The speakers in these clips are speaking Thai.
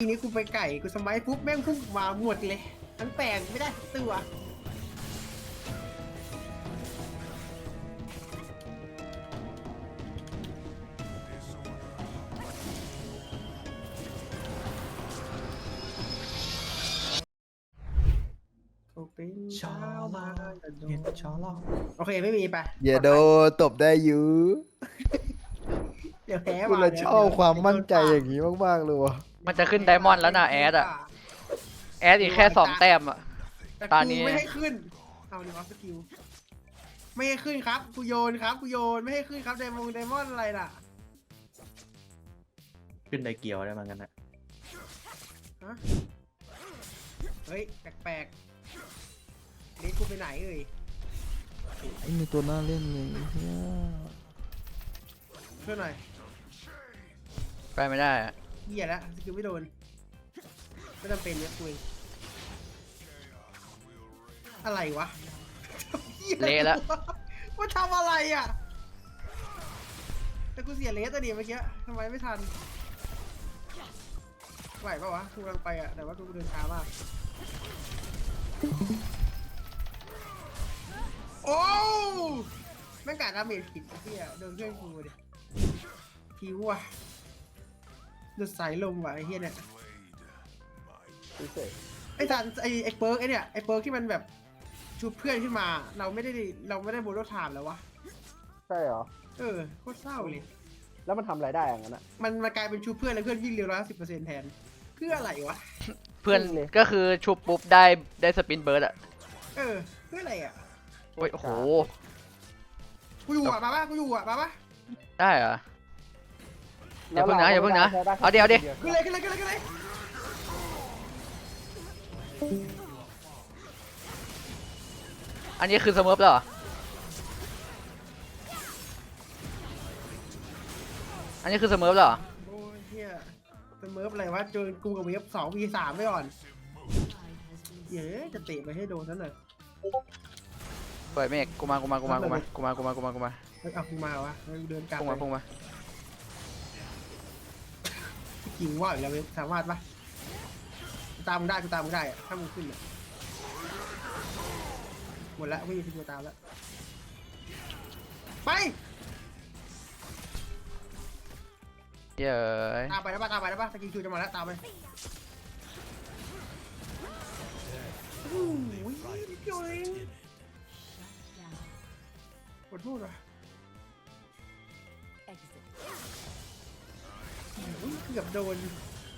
ทีนี้กูไปไก่กูสมัยปุ๊บแม่งพุ่งมาหมดเลยทั้งแปลงไม่ได้สักตัวกูเป็นชอลาโดเห็นชอลอโอเคไม่มีไปอย่าโดนตบได้อยูเดี๋ยวแพ้กูมาเลยดี๋ชอบเดี๋ยความมั่นใจโดอย่างนี้มากๆเลยวะ มันจะขึ้นไดมอนด์แล้วนะแอดอะแอดอีกแค่สองแต้มอะ แต่ตากูนี้ไม่ให้ขึ้น เอาดิวะสกิล ไม่ให้ขึ้นครับ กูโยนครับ กูโยน ไม่ให้ขึ้นครับไดมงไดมอนด์อะไรล่ะ ขึ้นไดเกียวได้เหมือนกันนะฮะเฮ้ย แปลกๆเด็กกูไปไหนเอ่ยไอ้มีตัวน่าเล่นเลยเนี่ยช่วยหน่อย ไปไม่ได้อะ เหี้ยแล้วสกิลไม่โดนไม่จำเป็นเนี่ยคุยอะไรวะหี้ยเละแล้ว ว่าทำอะไรอะ แต่กูเสียเลสตัวดีเมื่อกี้ทำไมไม่ทันไหวปะวะกูกำลังไปอะ แต่ว่ากูเดินช้ามาก โอ้แม่งกาดดาเมจผิดไอ้เหี้ยโดนเพื่อนกูดิผิวอะ ดูดสายลมว่ะไอ้เหี้ยเนี่ยไอ้ทานไอ้ไอ้เปิร์กไอ้เนี่ยไอ้เปิร์กที่มันแบบชูเพื่อนขึ้นมา เราไม่ได้เราไม่ได้โบโลถามแล้ววะใช่เหรอ เออโคตรเศร้าเลย แล้วมันทำอะไรได้อย่างนั้นอะ มันมากลายเป็นชูเพื่อนแล้วเพื่อนวิ่งเร็วร้อยสิบเปอร์เซ็นต์แทนเพื่ออะไรวะเพื่อนจริงเลย ก็คือชุบปุ๊บได้ได้สปินเบิร์ดอะเออเพื่ออะไรอะโอ้ยโอ้โห กูอยู่อะมาปะกูอยู่อะมาปะได้เหรอ อย่าแล้วเพิ่งนะรอย่าเพิ่งนะก็ไเอาดิเอาดิขึ้นเลยขึ้นเลยขึ้นเลยขึ้นเลยอันนี้คือสมิร์ฟแล้วเหรออันนี้คือสมิร์ฟแล้วเหรอโอ้ยเฮียเป็นเมิร์ฟอะไรวะเจอกูกับเวฟสองวีสามไปก่อนเย้จะเตะไปให้โดนนั่นเลยปล่อยเมฆกูมากูมากูมากูมากูมากูมากูมากูมาเฮ้ยเอากูมาวะเฮ้ยเดินกลับพุ่งมาพุ่งมา จริงว่าอยู่แล้วเวฟสามารถปะตามมึงได้กูตามมึงได้อะถ้ามึงขึ้นอะหมดแล้วไม่มีที่กูตามแล้วไปเย้ยตามไปแล้วป่ะตามไปแล้วป่ะสกิลคิวจะมาแล้วตามไปโอ้ยนิดเดียวเองขอโทษว่ะ เกือบโดน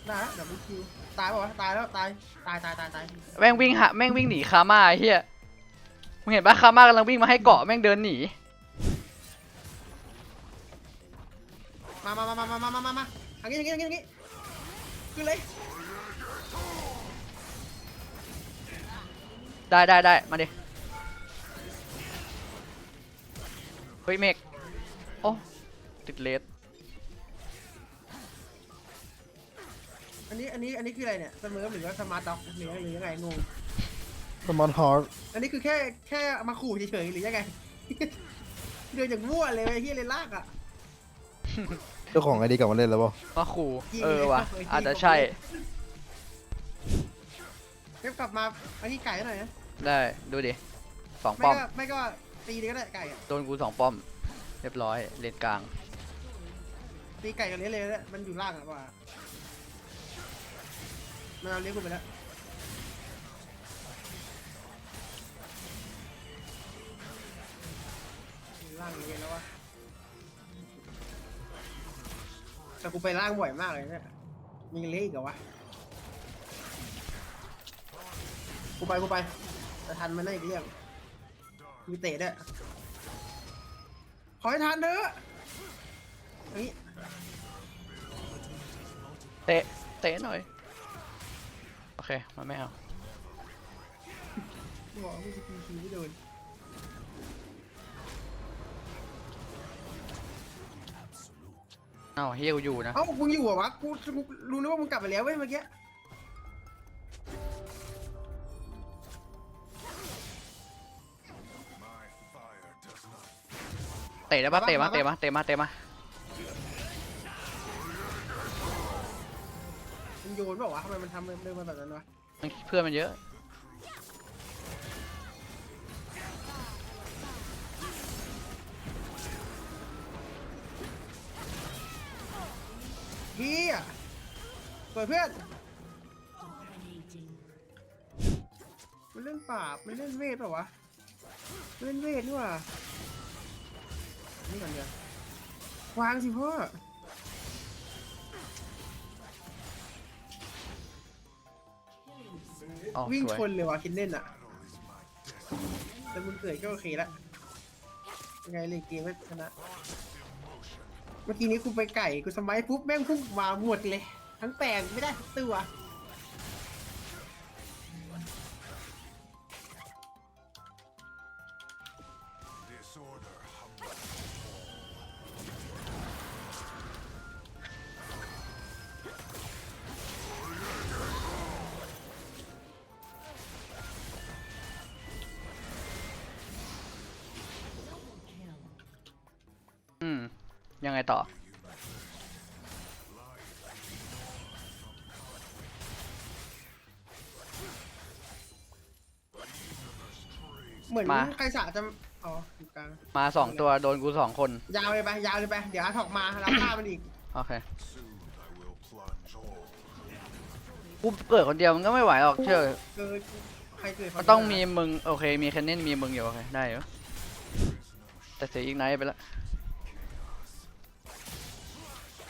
ได้แล้วดับเบิลคิวตายป่ะวะตายแล้วตายตายตายตายตายแม่งวิ่งหาแม่งวิ่งหนีคาม่าไอ้เฮียมึงเห็นปะคาม่ากำลังวิ่งมาให้เกาะแม่งเดินหนีมามามามามามามามาอันนี้อย่างนี้อย่างนี้อย่างนี้ขึ้นเลยได้ได้ได้มาดิเฮ้ยเมฆโอ้ติดเลส อันนี้ อันนี้ อันนี้คืออะไรเนี่ยเสมอหรือว่าสมาร์ทด็อกหรือหรือยังไงงง สมอนฮอร์อันนี้คือแค่แค่เอามาขู่เฉยๆหรือยังไง เดินอย่างมั่วเลยไอ้เฮียเลยลากอะ เจ้าของไอดีกลับมาเล่นแล้วเปล่ามาขู่ยิงเออว่ะเลยอาจจะใช่เก็บกลับมาอันนี้ไก่หน่อยนะได้ดูดิสองไม่ป้อม ก็ไม่ก็ตีดีก็ได้ไก่อะโดนกูสองป้อม เรียบร้อยเลนกลางตีไก่กันเลี้ยเลยนะมันอยู่ล่างอะว่า มันเอาเลี้ยงกูไปแล้วล่างเลี้ยงแล้ววะแต่กูไปล่างบ่อยมากเลยเนี่ยมีเลี้ยอีกเหรอวะกูไปกูไปแต่ทันมันได้อีกเรื่องมีเตะด้วยขอให้ทันเถอะนนี้เตะ เตะหน่อย เค มันไม่เอาบอกว่าไม่สกิลคิวไม่โดนเอ้าเฮียกูอยู่นะ เอ้ามึงอยู่เหรอวะกูกูรู้นึกว่ามึงกลับไปแล้วเว้ยเมื่อกี้เตะได้ปะเตะมาเตะมาเตะมาเตะมา โยนเปล่าวะทำไมมันทำเดินมาแบบนั้นวะมันเพื่อนมันเยอะ เฮียสวยเพื่อน มันเล่นปราบมันเล่นเวทเปล่าวะมันเล่นเวทนี่หว่านี่ก่อนเดียววางสิพ่อ อ๋อวิ่งสวย ชนเลยว่ะคินเล่นอะ แต่มึงเกิดก็โอเคละ ยังไงเลยเกมก็ชนะ เมื่อกี้นี้กูไปไก่กูสมัยปุ๊บแม่งพุ่งมาหมดเลย ทั้งแปลงไม่ได้ทั้งตัว อืม ยังไงต่อ เหมือนมา ใครสาจะอ๋ออยู่กลางมาสองตัวโดนกูสองคน ยาวเลยไปยาวเลยไปเดี๋ยวอาถอกมาแล้วฆ่ามันอีกโอเค กูเกิดคนเดียวมันก็ไม่ไหวหรอกเชื่อ เกิดใครเกิดมันต้องมีมึง โอเค มีแคนเนนมีมึงอยู่โอเค ได้อยู่แต่เสียอีกไนท์ไปแล้ว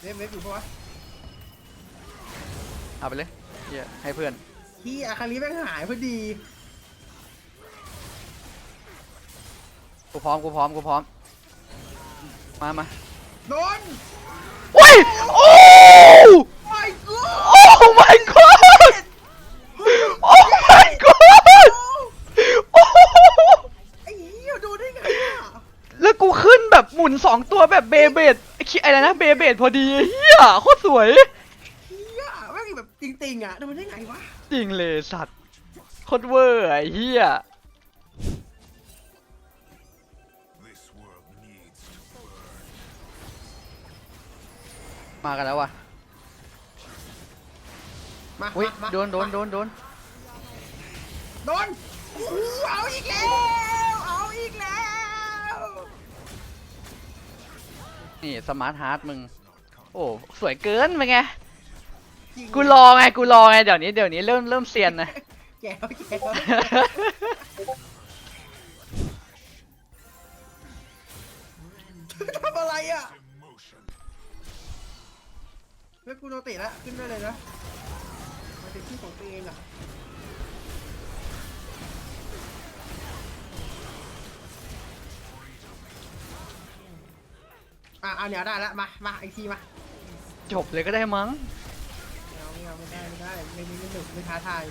เว็บเว็บอยู่ปะวะเอาไปเลยเหี้ยให้เพื่อนที่อาคาริแม่งหายพอดี กูพร้อม กูพร้อม กูพร้อม มามาโดนโอ้ย โอ้ไม่กูโอ้ my god โอ้ my god โอ้ไอ้เหี้ยโดนได้ไงอะแล้วกูขึ้นแบบหมุนสองตัวแบบเบเบด อะไรนะเบเบดพอดีเฮียโคตรสวยเหี้ยแม่งแบบจริงๆอะโดนได้ไงวะจริงเลยสัตว์โคตรเวอร์ไอ้เฮีย This world needs to burn. มากันแล้วว่ะมาอุ้ยมาโดนโดนโดนโดน โดนอู้หูเอาอีกแล้ว นี่สมาร์ทฮาร์ดมึง โอ้สวยเกินไปไงจริงกูรอไงกูรอไงเดี๋ยวนี้เดี๋ยวนี้เริ่มเริ่มเซียนนะแก้วแก้วทำอะไรอะแล้วกูโนติแล้วขึ้นได้เลยนะมาถึงที่ของตัวเองอะ อะเอาเนี่ยได้แล้วมามาอีกทีมาจบเลยก็ได้มั้งไม่เอาไม่เอาไม่ได้ไม่ได้ไม่ไม่ไม่หนุกไม่ท้าทาย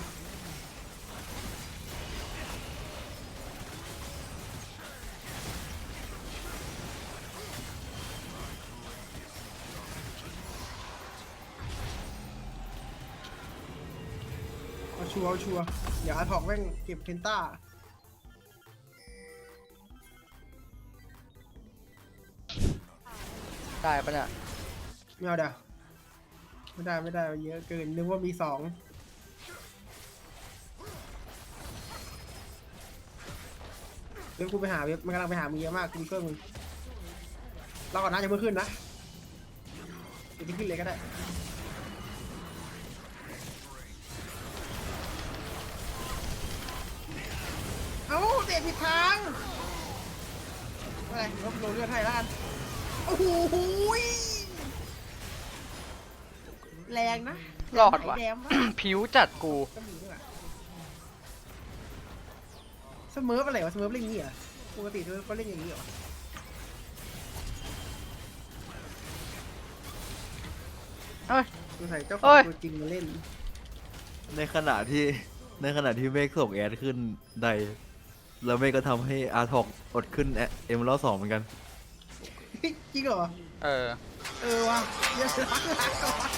เอาชัวร์เอาชัวร์เดี๋ยวอาถอกแม่งเก็บเพนต้า ได้ปะเนี่ยไม่เอาเดี๋ยวไม่ได้ไม่ได้เยอะเกินนึกว่ามีสองเว็บกูไปหาเว็บมันกำลังไปหามึงเยอะมากกูช่วยมึงเราก่อนนะจะเพิ่งขึ้นนะเดี๋ยวจะขึ้นเลยก็ได้เอ้าเตะผิดทางอะไรลบลงเลือดให้แล้วกัน โอ้โหยแรงนะรอดว่ะไแดมวะผิวจัดกู ก็มีด้วยว่ะเสมออะไรวะเสมอเล่นอย่างนี้เหรอปกติด้วยก็เล่นอย่างนี้เหรอเอ้ยสงสัยเจ้าขเอ้องย ตัวจริงมาเล่นในขณะที่ในขณะที่เมฆส่งแอดขึ้นใด แล้วเมฆก็ทำให้อาร์ทอกอดขึ้นเอ็มรอบสองเหมือนกัน จริงเหรอ เออ เออว่ะเดี๋ยวล้างล้างก่อน